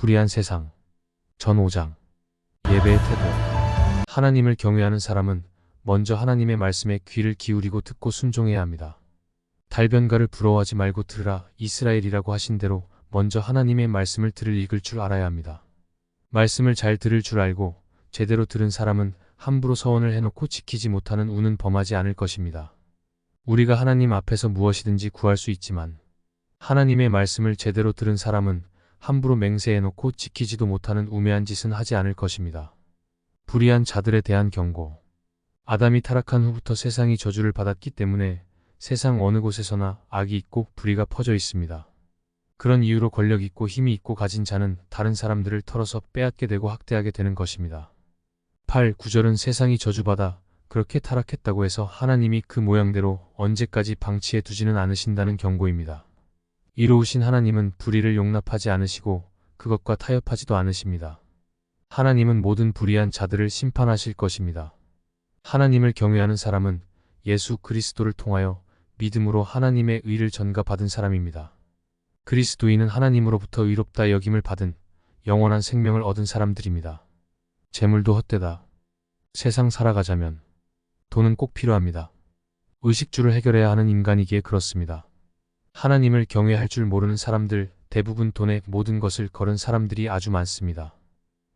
불의한 세상. 전 5장. 예배의 태도. 하나님을 경외하는 사람은 먼저 하나님의 말씀에 귀를 기울이고 듣고 순종해야 합니다. 달변가를 부러워하지 말고 들으라 이스라엘이라고 하신 대로 먼저 하나님의 말씀을 들을 읽을 줄 알아야 합니다. 말씀을 잘 들을 줄 알고 제대로 들은 사람은 함부로 서원을 해놓고 지키지 못하는 우는 범하지 않을 것입니다. 우리가 하나님 앞에서 무엇이든지 구할 수 있지만 하나님의 말씀을 제대로 들은 사람은 함부로 맹세해놓고 지키지도 못하는 우매한 짓은 하지 않을 것입니다. 불의한 자들에 대한 경고. 아담이 타락한 후부터 세상이 저주를 받았기 때문에 세상 어느 곳에서나 악이 있고 불의가 퍼져 있습니다. 그런 이유로 권력 있고 힘이 있고 가진 자는 다른 사람들을 털어서 빼앗게 되고 학대하게 되는 것입니다. 8. 구절은 세상이 저주받아 그렇게 타락했다고 해서 하나님이 그 모양대로 언제까지 방치해 두지는 않으신다는 경고입니다. 이로우신 하나님은 불의를 용납하지 않으시고 그것과 타협하지도 않으십니다. 하나님은 모든 불의한 자들을 심판하실 것입니다. 하나님을 경외하는 사람은 예수 그리스도를 통하여 믿음으로 하나님의 의를 전가받은 사람입니다. 그리스도인은 하나님으로부터 의롭다 여김을 받은 영원한 생명을 얻은 사람들입니다. 재물도 헛되다. 세상 살아가자면 돈은 꼭 필요합니다. 의식주를 해결해야 하는 인간이기에 그렇습니다. 하나님을 경외할 줄 모르는 사람들, 대부분 돈에 모든 것을 걸은 사람들이 아주 많습니다.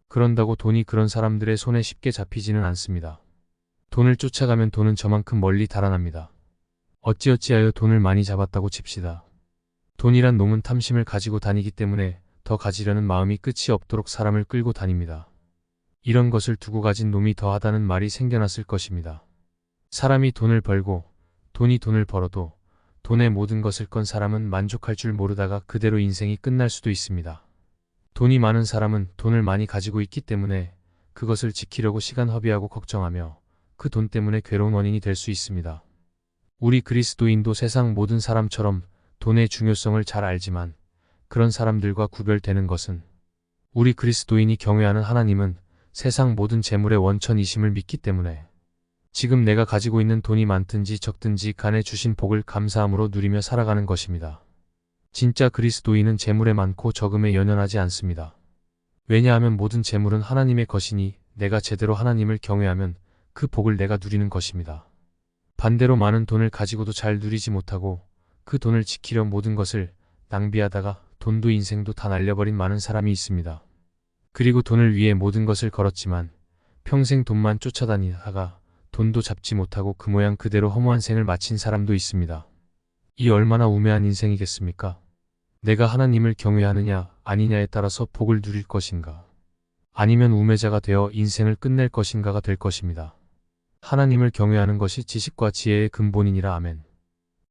그런다고 돈이 그런 사람들의 손에 쉽게 잡히지는 않습니다. 돈을 쫓아가면 돈은 저만큼 멀리 달아납니다. 어찌어찌하여 돈을 많이 잡았다고 칩시다. 돈이란 놈은 탐심을 가지고 다니기 때문에 더 가지려는 마음이 끝이 없도록 사람을 끌고 다닙니다. 이런 것을 두고 가진 놈이 더하다는 말이 생겨났을 것입니다. 사람이 돈을 벌고 돈이 돈을 벌어도 돈의 모든 것을 건 사람은 만족할 줄 모르다가 그대로 인생이 끝날 수도 있습니다. 돈이 많은 사람은 돈을 많이 가지고 있기 때문에 그것을 지키려고 시간 허비하고 걱정하며 그 돈 때문에 괴로운 원인이 될 수 있습니다. 우리 그리스도인도 세상 모든 사람처럼 돈의 중요성을 잘 알지만 그런 사람들과 구별되는 것은 우리 그리스도인이 경외하는 하나님은 세상 모든 재물의 원천이심을 믿기 때문에 지금 내가 가지고 있는 돈이 많든지 적든지 간에 주신 복을 감사함으로 누리며 살아가는 것입니다. 진짜 그리스도인은 재물에 많고 적음에 연연하지 않습니다. 왜냐하면 모든 재물은 하나님의 것이니 내가 제대로 하나님을 경외하면 그 복을 내가 누리는 것입니다. 반대로 많은 돈을 가지고도 잘 누리지 못하고 그 돈을 지키려 모든 것을 낭비하다가 돈도 인생도 다 날려버린 많은 사람이 있습니다. 그리고 돈을 위해 모든 것을 걸었지만 평생 돈만 쫓아다니다가 돈도 잡지 못하고 그 모양 그대로 허무한 생을 마친 사람도 있습니다. 이 얼마나 우매한 인생이겠습니까? 내가 하나님을 경외하느냐 아니냐에 따라서 복을 누릴 것인가 아니면 우매자가 되어 인생을 끝낼 것인가가 될 것입니다. 하나님을 경외하는 것이 지식과 지혜의 근본이니라 아멘.